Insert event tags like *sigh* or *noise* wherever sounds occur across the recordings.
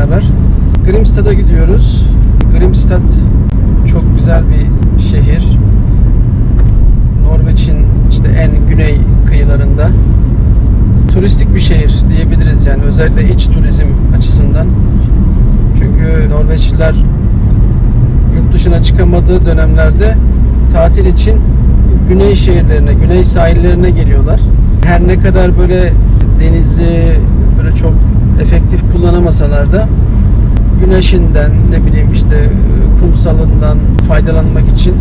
beraber. Grimstad'a gidiyoruz. Grimstad çok güzel bir şehir. Norveç'in işte en güney kıyılarında. Turistik bir şehir diyebiliriz yani özellikle iç turizm açısından. Çünkü Norveçliler yurt dışına çıkamadığı dönemlerde tatil için güney şehirlerine, güney sahillerine geliyorlar. Her ne kadar böyle denizi böyle çok efektif kullanamasalar da güneşinden ne bileyim işte kumsalından faydalanmak için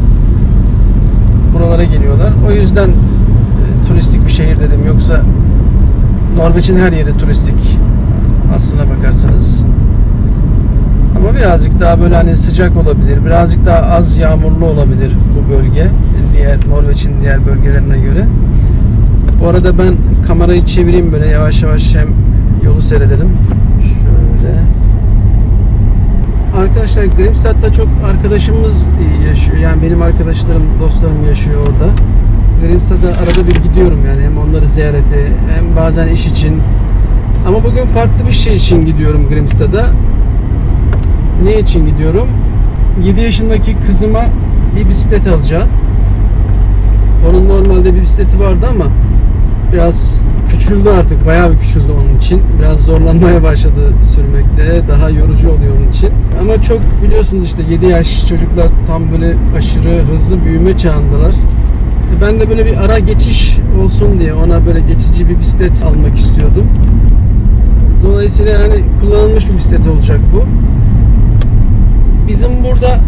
buralara geliyorlar. O yüzden e, turistik bir şehir dedim. Yoksa Norveç'in her yeri turistik aslına bakarsanız. Ama birazcık daha böyle hani sıcak olabilir. Birazcık daha az yağmurlu olabilir bu bölge. Diğer Norveç'in diğer bölgelerine göre. Bu arada ben kamerayı çevireyim böyle yavaş yavaş hem yolu seyredelim. Şöyle. Arkadaşlar Grimstad'da çok arkadaşımız yaşıyor. Yani benim arkadaşlarım, dostlarım yaşıyor orada. Grimstad'a arada bir gidiyorum yani hem onları ziyarete hem bazen iş için. Ama bugün farklı bir şey için gidiyorum Grimstad'a. Ne için gidiyorum? 7 yaşındaki kızıma bir bisiklet alacağım. Onun normalde bir bisikleti vardı ama biraz küçüldü artık. Bayağı bir küçüldü onun için. Biraz zorlanmaya başladı sürmekte. Daha yorucu oluyor onun için. Ama çok biliyorsunuz işte 7 yaş çocuklar tam böyle aşırı hızlı büyüme çağındalar. E Ben de böyle bir ara geçiş olsun diye ona böyle geçici bir bisiklet almak istiyordum. Dolayısıyla yani kullanılmış bir bisiklet olacak bu. Bizim burada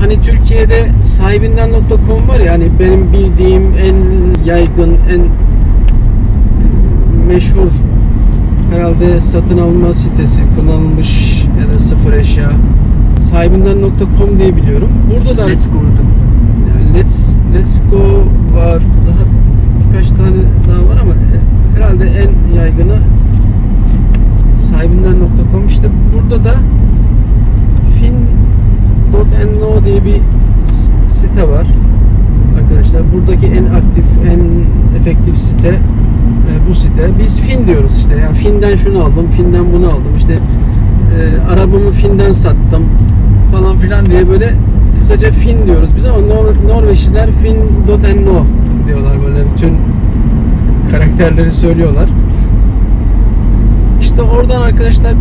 hani Türkiye'de sahibinden.com var ya hani benim bildiğim en yaygın, en meşhur herhalde satın alma sitesi kullanılmış ya da sıfır eşya sahibinden.com diye biliyorum. Burada da Let's go'du. yani Let's Let's Go var. Daha birkaç tane daha var ama herhalde en yaygını sahibinden.com işte burada da fin.no diye bir site var. Arkadaşlar buradaki en aktif, en efektif site e, bu site. Biz Fin diyoruz işte. Yani Fin'den şunu aldım, Fin'den bunu aldım. İşte e, arabamı Fin'den sattım falan filan diye böyle kısaca Fin diyoruz biz ama Nor- Norveçliler Fin.no diyorlar böyle bütün karakterleri söylüyorlar. İşte oradan arkadaşlar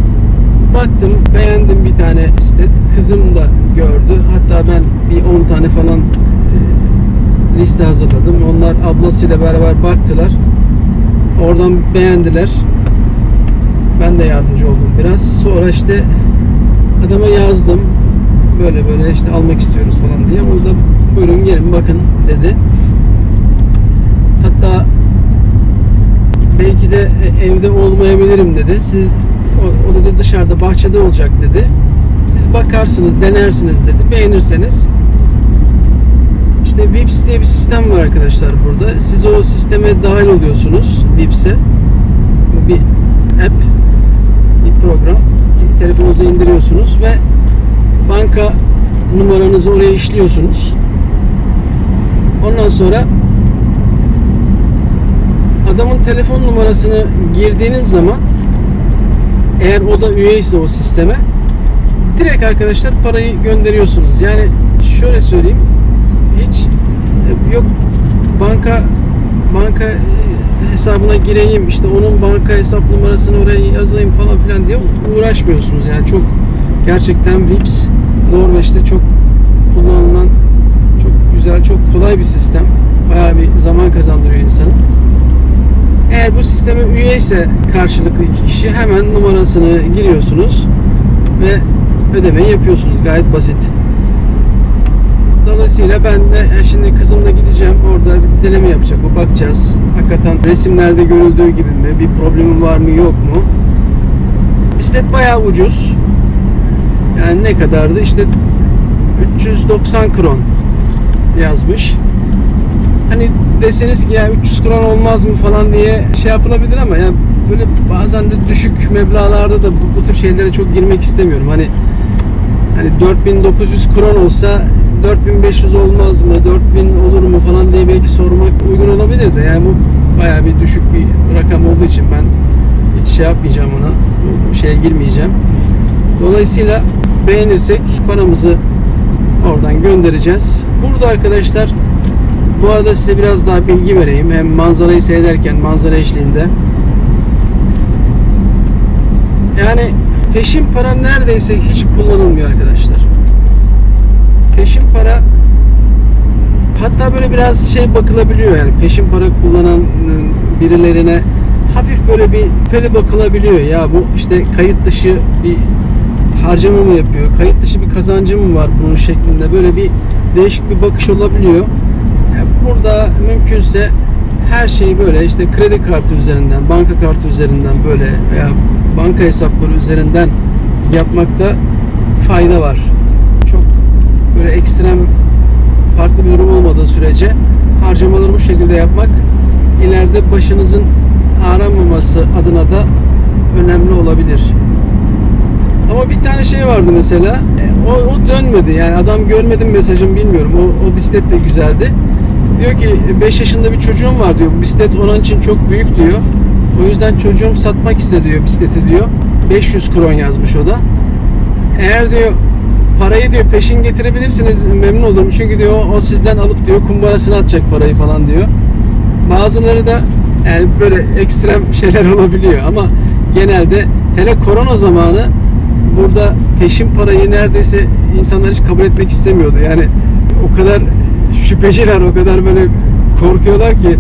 baktım, beğendim bir tane bisiklet. Kızım da gördü. Hatta ben bir 10 tane falan e, liste hazırladım. Onlar ablasıyla beraber baktılar. Oradan beğendiler. Ben de yardımcı oldum biraz. Sonra işte adama yazdım. Böyle böyle işte almak istiyoruz falan diye. O da buyurun gelin bakın dedi. Hatta belki de e, evde olmayabilirim dedi. Siz o, o dedi dışarıda bahçede olacak dedi. Siz bakarsınız, denersiniz dedi. Beğenirseniz işte Vips diye bir sistem var arkadaşlar burada. Siz o sisteme dahil oluyorsunuz Vips'e. Bu bir app, bir program. Telefonunuza indiriyorsunuz ve banka numaranızı oraya işliyorsunuz. Ondan sonra adamın telefon numarasını girdiğiniz zaman eğer o da üyeyse o sisteme direkt arkadaşlar parayı gönderiyorsunuz. Yani şöyle söyleyeyim hiç e, yok banka banka e, hesabına gireyim işte onun banka hesap numarasını oraya yazayım falan filan diye uğraşmıyorsunuz. Yani çok gerçekten Vips Norveç'te çok kullanılan çok güzel, çok kolay bir sistem. Bayağı bir zaman kazandırıyor insanı. Eğer bu sisteme üyeyse karşılıklı iki kişi hemen numarasını giriyorsunuz ve ödemeyi yapıyorsunuz. Gayet basit. Dolayısıyla ben de e, şimdi kızımla gideceğim. Orada bir deneme yapacak. O bakacağız. Hakikaten resimlerde görüldüğü gibi mi? Bir problemi var mı yok mu? Bisiklet bayağı ucuz. Yani ne kadardı? İşte 390 kron yazmış. Hani deseniz ki ya 300 kron olmaz mı falan diye şey yapılabilir ama ya böyle bazen de düşük meblağlarda da bu, bu tür şeylere çok girmek istemiyorum. Hani hani 4900 kron olsa 4500 olmaz mı? 4000 olur falan diye belki sormak uygun olabilir de yani bu bayağı bir düşük bir rakam olduğu için ben hiç şey yapmayacağım ona. Bu şeye girmeyeceğim. Dolayısıyla beğenirsek paramızı oradan göndereceğiz. Burada arkadaşlar bu arada size biraz daha bilgi vereyim. Hem manzarayı seyrederken manzara eşliğinde. Yani peşin para neredeyse hiç kullanılmıyor arkadaşlar. Peşin para hatta böyle biraz şey bakılabiliyor yani peşin para kullanan birilerine hafif böyle bir peli bakılabiliyor. Ya bu işte kayıt dışı bir harcama mı yapıyor kayıt dışı bir kazancı mı var bunun şeklinde? Böyle bir değişik bir bakış olabiliyor. Yani burada mümkünse her şeyi böyle işte kredi kartı üzerinden banka kartı üzerinden böyle veya banka hesapları üzerinden yapmakta fayda var böyle ekstrem farklı bir durum olmadığı sürece harcamaları bu şekilde yapmak ileride başınızın ağramaması adına da önemli olabilir. Ama bir tane şey vardı mesela. O, o dönmedi. Yani adam görmedim mesajını bilmiyorum. O, o bisiklet de güzeldi. Diyor ki 5 yaşında bir çocuğum var diyor. Bisiklet onun için çok büyük diyor. O yüzden çocuğum satmak istedi diyor bisikleti diyor. 500 kron yazmış o da. Eğer diyor parayı diyor peşin getirebilirsiniz memnun olurum. Çünkü diyor o sizden alıp diyor kumbarasına atacak parayı falan diyor. Bazıları da yani böyle ekstrem *laughs* şeyler olabiliyor ama genelde hele korona zamanı burada peşin parayı neredeyse insanlar hiç kabul etmek istemiyordu. Yani o kadar şüpheciler, o kadar böyle korkuyorlar ki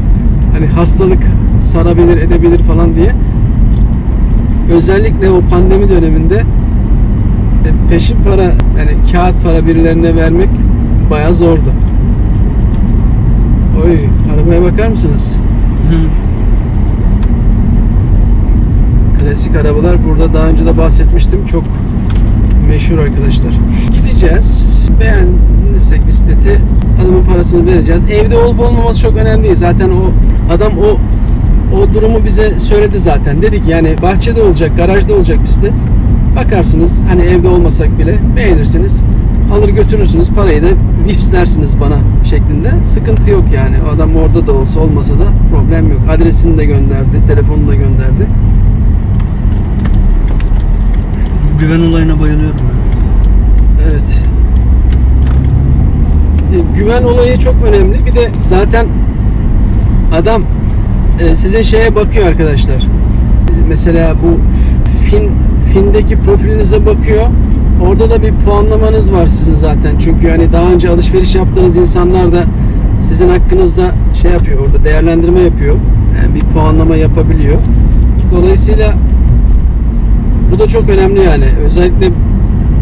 hani hastalık sarabilir, edebilir falan diye. Özellikle o pandemi döneminde peşin para yani kağıt para birilerine vermek bayağı zordu. Oy arabaya bakar mısınız? Klasik arabalar burada daha önce de bahsetmiştim. Çok meşhur arkadaşlar. Gideceğiz. Beğendiysek bisikleti adamın parasını vereceğiz. Evde olup olmaması çok önemli değil. Zaten o adam o o durumu bize söyledi zaten. Dedik yani bahçede olacak, garajda olacak bisiklet. Bakarsınız hani evde olmasak bile beğenirsiniz. Alır götürürsünüz parayı da vipslersiniz bana şeklinde. Sıkıntı yok yani. O adam orada da olsa olmasa da problem yok. Adresini de gönderdi, telefonunu da gönderdi. Güven olayına bayılıyorum. ben. Evet. E, güven olayı çok önemli. Bir de zaten adam e, sizin şeye bakıyor arkadaşlar. E, Mesela bu fin findeki profilinize bakıyor. Orada da bir puanlamanız var sizin zaten. Çünkü hani daha önce alışveriş yaptığınız insanlar da sizin hakkınızda şey yapıyor orada değerlendirme yapıyor. Yani bir puanlama yapabiliyor. Dolayısıyla bu da çok önemli yani. Özellikle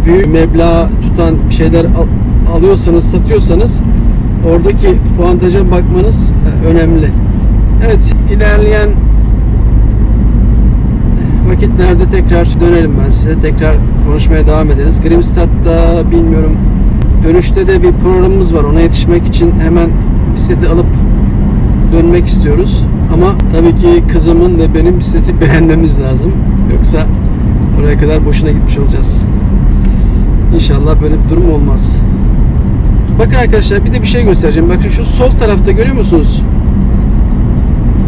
büyük meblağ tutan şeyler al- alıyorsanız, satıyorsanız oradaki puantaja bakmanız e, önemli. Evet, ilerleyen vakitlerde tekrar dönelim ben size. Tekrar konuşmaya devam ederiz. Grimstad'da bilmiyorum dönüşte de bir programımız var. Ona yetişmek için hemen bisikleti alıp dönmek istiyoruz. Ama tabii ki kızımın ve benim bisikleti *laughs* beğenmemiz lazım. Yoksa oraya kadar boşuna gitmiş olacağız. İnşallah böyle bir durum olmaz. Bakın arkadaşlar bir de bir şey göstereceğim. Bakın şu sol tarafta görüyor musunuz?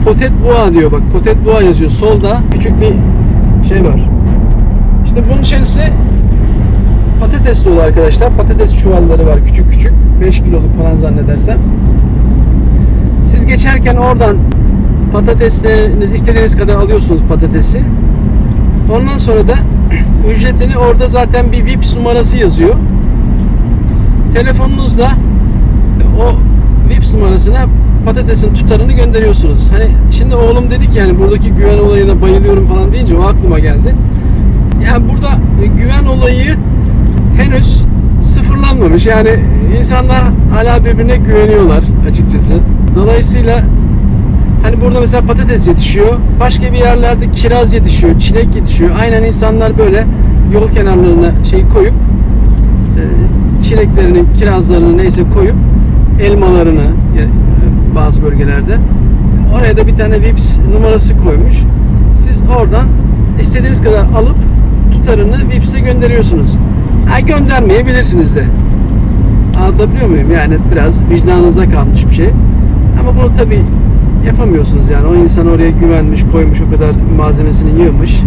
Potet Boğa diyor bak. Potet Boğa yazıyor. Solda küçük bir şey var. İşte bunun içerisi patates dolu arkadaşlar. Patates çuvalları var küçük küçük. 5 kiloluk falan zannedersem. Siz geçerken oradan patatesleriniz istediğiniz kadar alıyorsunuz patatesi. Ondan sonra da *clears throat* ücretini orada zaten bir VIPS numarası yazıyor. Telefonunuzla o VIPS numarasına patatesin tutarını gönderiyorsunuz. Hani şimdi oğlum dedi ki yani buradaki güven olayına bayılıyorum falan deyince o aklıma geldi. Yani burada e, güven olayı henüz sıfırlanmamış. Yani insanlar hala birbirine güveniyorlar açıkçası. Dolayısıyla Hani burada mesela patates yetişiyor. Başka bir yerlerde kiraz yetişiyor, çilek yetişiyor. Aynen insanlar böyle yol kenarlarına şey koyup e, çileklerini, kirazlarını neyse koyup elmalarını bazı bölgelerde oraya da bir tane VIPS numarası koymuş. Siz oradan istediğiniz kadar alıp tutarını VIPS'e gönderiyorsunuz. Ha göndermeyebilirsiniz de. Anlatabiliyor muyum? Yani biraz vicdanınıza kalmış bir şey. Ama bunu tabi yapamıyorsunuz yani. O insan oraya güvenmiş, koymuş, o kadar malzemesini yığmış.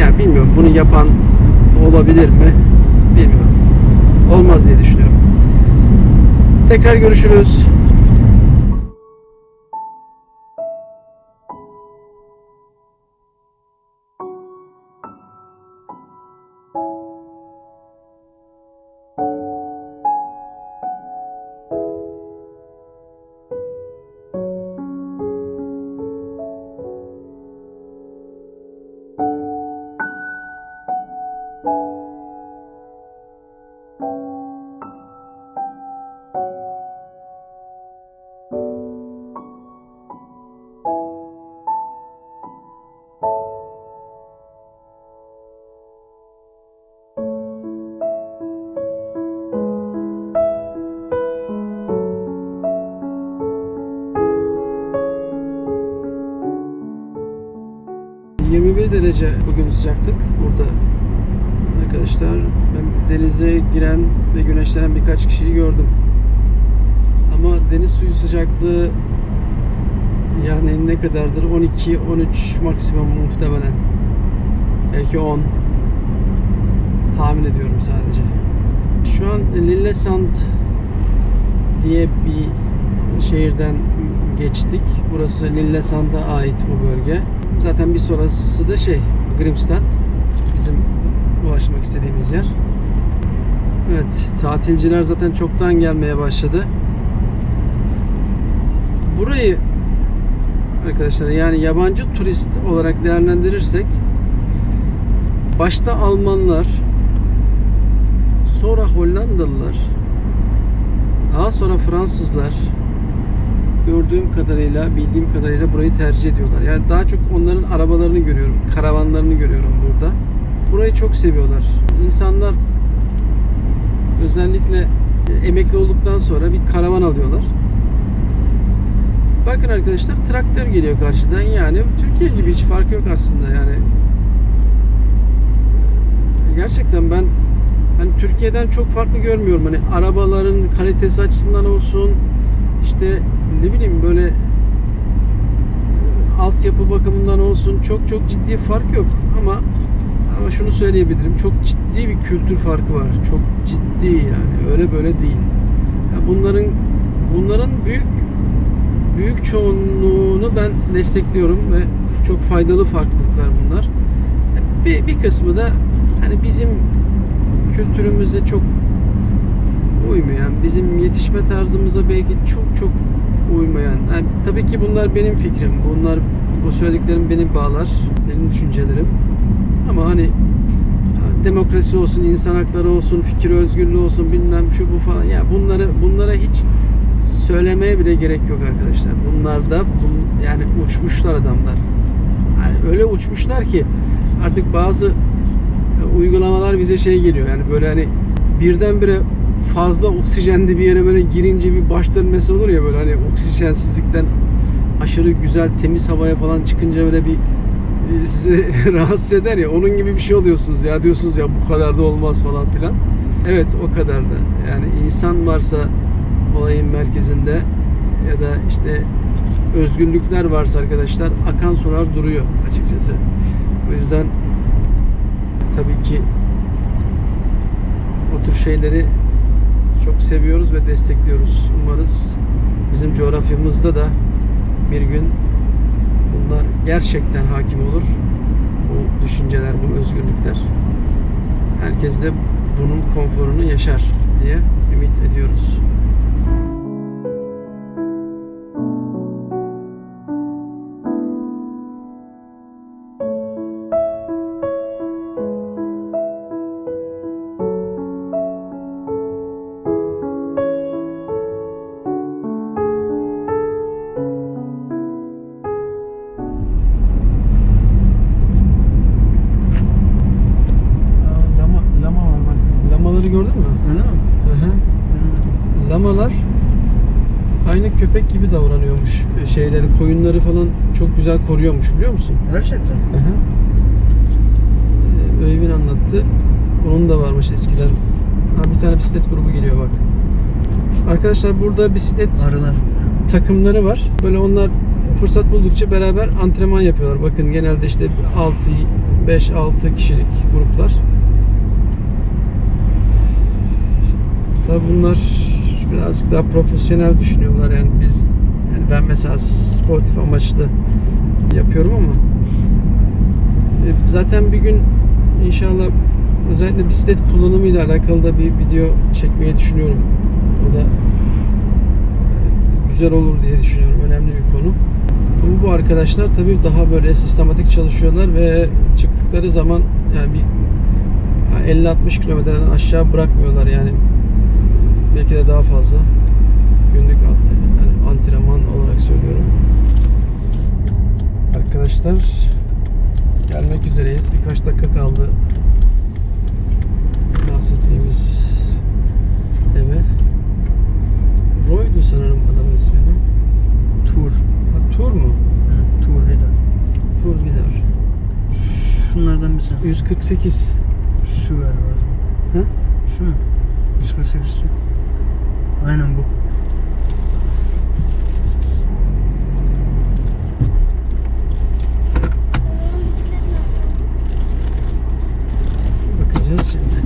Yani bilmiyorum bunu yapan olabilir mi? Bilmiyorum. Olmaz diye düşünüyorum. Tekrar görüşürüz. Derece bugün sıcaklık burada arkadaşlar. Ben denize giren ve güneşlenen birkaç kişiyi gördüm. Ama deniz suyu sıcaklığı yani ne kadardır? 12 13 maksimum muhtemelen. Belki 10. Tahmin ediyorum sadece. Şu an Lillesand diye bir şehirden geçtik. Burası Lillesand'a ait bu bölge. Zaten bir sonrası da şey Grimstad. Bizim ulaşmak istediğimiz yer. Evet, tatilciler zaten çoktan gelmeye başladı. Burayı arkadaşlar yani yabancı turist olarak değerlendirirsek başta Almanlar sonra Hollandalılar daha sonra Fransızlar gördüğüm kadarıyla, bildiğim kadarıyla burayı tercih ediyorlar. Yani daha çok onların arabalarını görüyorum, karavanlarını görüyorum burada. Burayı çok seviyorlar. İnsanlar özellikle emekli olduktan sonra bir karavan alıyorlar. Bakın arkadaşlar traktör geliyor karşıdan yani Türkiye gibi hiç fark yok aslında yani. Gerçekten ben hani Türkiye'den çok farklı görmüyorum. Hani arabaların kalitesi açısından olsun işte ne bileyim böyle e, altyapı bakımından olsun çok çok ciddi fark yok ama ama şunu söyleyebilirim çok ciddi bir kültür farkı var. Çok ciddi yani öyle böyle değil. Ya bunların bunların büyük büyük çoğunluğunu ben destekliyorum ve çok faydalı farklılıklar bunlar. Bir, bir kısmı da hani bizim kültürümüze çok uymayan, bizim yetişme tarzımıza belki çok çok uymayan. Yani tabii ki bunlar benim fikrim. Bunlar bu söylediklerim beni bağlar, benim düşüncelerim. Ama hani demokrasi olsun, insan hakları olsun, fikir özgürlüğü olsun, bilmem şu bu falan. Ya bunları bunlara hiç söylemeye bile gerek yok arkadaşlar. Bunlar da bun, yani uçmuşlar adamlar. Yani öyle uçmuşlar ki artık bazı uygulamalar bize şey geliyor. Yani böyle hani birdenbire fazla oksijenli bir yere böyle girince bir baş dönmesi olur ya böyle hani oksijensizlikten aşırı güzel temiz havaya falan çıkınca böyle bir e, sizi *laughs* rahatsız eder ya onun gibi bir şey oluyorsunuz ya diyorsunuz ya bu kadar da olmaz falan filan. Evet o kadar da. Yani insan varsa olayın merkezinde ya da işte özgürlükler varsa arkadaşlar akan sular duruyor açıkçası. O yüzden tabii ki o tür şeyleri çok seviyoruz ve destekliyoruz. Umarız bizim coğrafyamızda da bir gün bunlar gerçekten hakim olur. Bu düşünceler, bu özgürlükler. Herkes de bunun konforunu yaşar diye ümit ediyoruz. Lamalar aynı köpek gibi davranıyormuş. E, Şeyleri, koyunları falan çok güzel koruyormuş biliyor musun? Gerçekten. Ee, Öyvin anlattı. Onun da varmış eskiden. Ha, bir tane bisiklet grubu geliyor bak. Arkadaşlar burada bisiklet Arılar. takımları var. Böyle onlar fırsat buldukça beraber antrenman yapıyorlar. Bakın genelde işte 6 5-6 kişilik gruplar. Tabi bunlar birazcık daha profesyonel düşünüyorlar yani biz yani ben mesela sportif amaçlı yapıyorum ama e, zaten bir gün inşallah özellikle bisiklet kullanımıyla alakalı da bir video çekmeyi düşünüyorum. O da e, güzel olur diye düşünüyorum. Önemli bir konu. Ama bu arkadaşlar tabii daha böyle sistematik çalışıyorlar ve çıktıkları zaman yani bir 50-60 kilometreden aşağı bırakmıyorlar yani belki de daha fazla günlük an- yani antrenman olarak söylüyorum. Arkadaşlar gelmek üzereyiz. Birkaç dakika kaldı bahsettiğimiz eve. Roy'du sanırım adamın ismi. ha? Tur. Ha, Tur mu? Evet, tur vida. Tur Vidar. Şunlardan bir tane. 148. Şu ver var. Hı? Şu mu? 148 şu. Aynen bu. Bakacağız şimdi.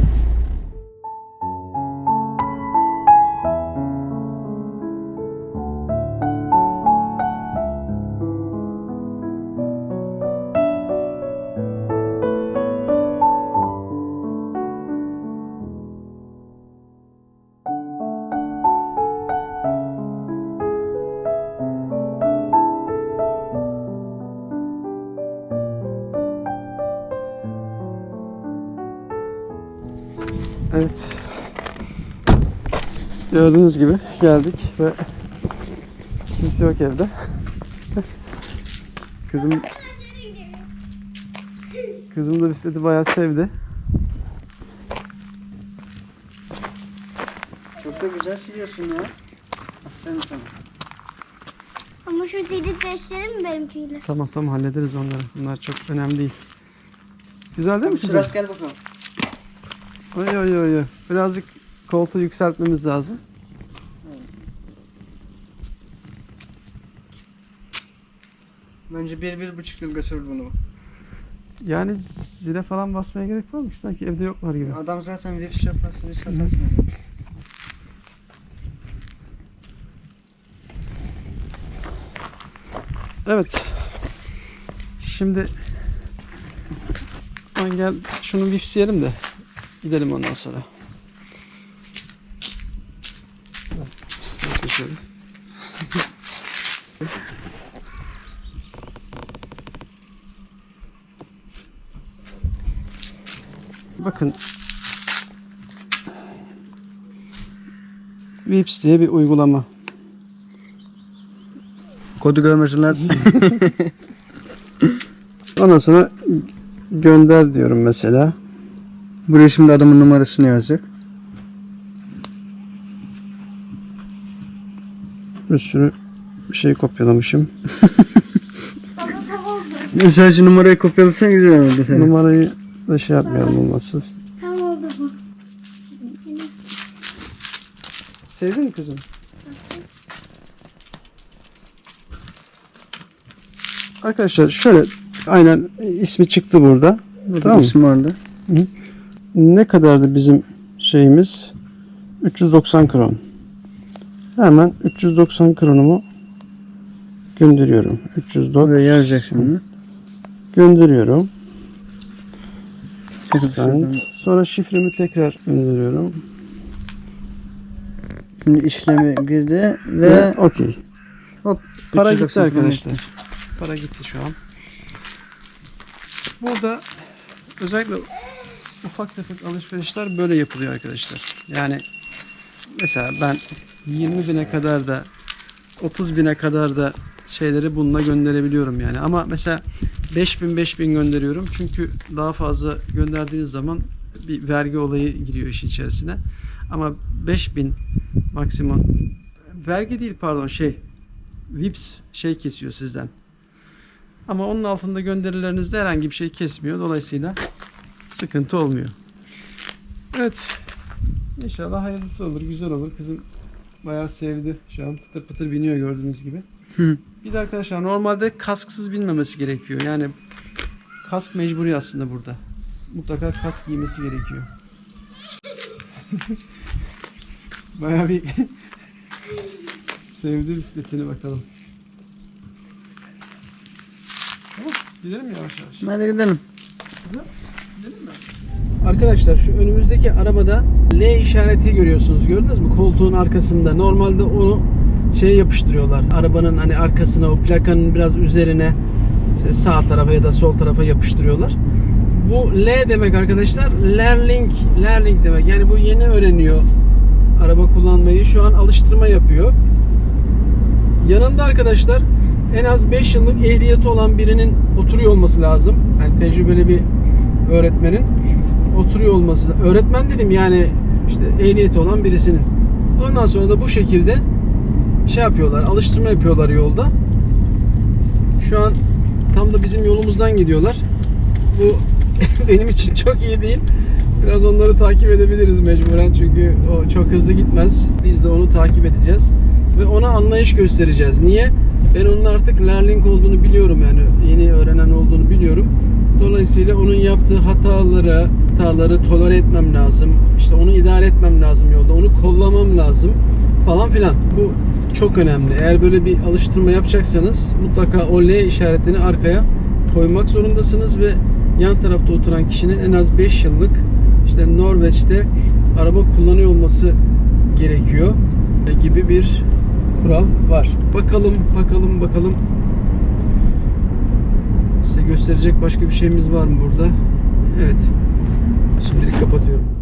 Evet. Gördüğünüz gibi geldik ve kimse yok evde. *laughs* Kızım Kızım da bisikleti bayağı sevdi. Çok da güzel sürüyorsun ya. Aferin sana. Ama şu zilli değiştirelim mi benimkiyle? Tamam tamam hallederiz onları. Bunlar çok önemli değil. Güzel değil mi kızım? Biraz gel bakalım. Oy oy oy. Birazcık koltuğu yükseltmemiz lazım. Bence bir, bir buçuk yıl götürür bunu. Yani zile falan basmaya gerek var mı ki? Sanki evde yoklar gibi. Adam zaten virüs yaparsın, virüs atarsın. Evet. Şimdi ben gel şunu vipsleyelim de gidelim ondan sonra. Şöyle. Bakın Vips diye bir uygulama. Kodu görmesinler. *laughs* Ondan sonra gönder diyorum mesela. Buraya şimdi adamın numarasını yazacak. Bir sürü bir şey kopyalamışım. *laughs* Oldu. Şu numarayı kopyalasan güzel olurdu senin. Numarayı da şey yapmayalım olmazsa. Tam oldu bu. Sevdin mi kızım? Arkadaşlar şöyle aynen ismi çıktı burada. Tamam mı? İsim orada. Ne kadardı bizim şeyimiz? 390 kron. Hemen 390 kronumu gönderiyorum. 390 Buraya yazacak şimdi. gönderiyorum. Şuradan. sonra şifremi tekrar gönderiyorum. Şimdi işlemi girdi Ve ve okey. hop. Para 390 gitti arkadaşlar. Para gitti şu an. Burada özellikle ufak tefek alışverişler böyle yapılıyor arkadaşlar. Yani mesela ben 20 bine kadar da 30 bine kadar da şeyleri bununla gönderebiliyorum yani. Ama mesela 5000 5000 gönderiyorum. Çünkü daha fazla gönderdiğiniz zaman bir vergi olayı giriyor işin içerisine. Ama 5000 maksimum vergi değil pardon şey Vips şey kesiyor sizden. Ama onun altında gönderilerinizde herhangi bir şey kesmiyor. Dolayısıyla sıkıntı olmuyor. Evet. İnşallah hayırlısı olur, güzel olur. Kızım bayağı sevdi. Şu an pıtır pıtır biniyor gördüğünüz gibi. Hı. Bir de arkadaşlar normalde kasksız binmemesi gerekiyor. Yani kask mecburi aslında burada. Mutlaka kask giymesi gerekiyor. *laughs* Bayağı bir *laughs* sevdi bisikletini bakalım. Tamam, gidelim yavaş yavaş. Hadi gidelim. Arkadaşlar şu önümüzdeki arabada L işareti görüyorsunuz. Gördünüz mü? Koltuğun arkasında. Normalde onu şeye yapıştırıyorlar. Arabanın hani arkasına o plakanın biraz üzerine işte sağ tarafa ya da sol tarafa yapıştırıyorlar. Bu L demek arkadaşlar. Learning, learning demek. Yani bu yeni öğreniyor araba kullanmayı. Şu an alıştırma yapıyor. Yanında arkadaşlar en az 5 yıllık ehliyeti olan birinin oturuyor olması lazım. Yani tecrübeli bir öğretmenin oturuyor olması. Öğretmen dedim yani işte ehliyeti olan birisinin. Ondan sonra da bu şekilde şey yapıyorlar, alıştırma yapıyorlar yolda. Şu an tam da bizim yolumuzdan gidiyorlar. Bu *laughs* benim için çok iyi değil. Biraz onları takip edebiliriz mecburen çünkü o çok hızlı gitmez. Biz de onu takip edeceğiz ve ona anlayış göstereceğiz. Niye? Ben onun artık learning olduğunu biliyorum yani yeni öğrenen olduğunu biliyorum. Dolayısıyla onun yaptığı hataları, hataları tolere etmem lazım. İşte onu idare etmem lazım yolda. Onu kollamam lazım falan filan. Bu çok önemli. Eğer böyle bir alıştırma yapacaksanız mutlaka o L işaretini arkaya koymak zorundasınız ve yan tarafta oturan kişinin en az 5 yıllık işte Norveç'te araba kullanıyor olması gerekiyor gibi bir kural var. Bakalım, bakalım, bakalım. Gösterecek başka bir şeyimiz var mı burada? Evet. Şimdilik kapatıyorum.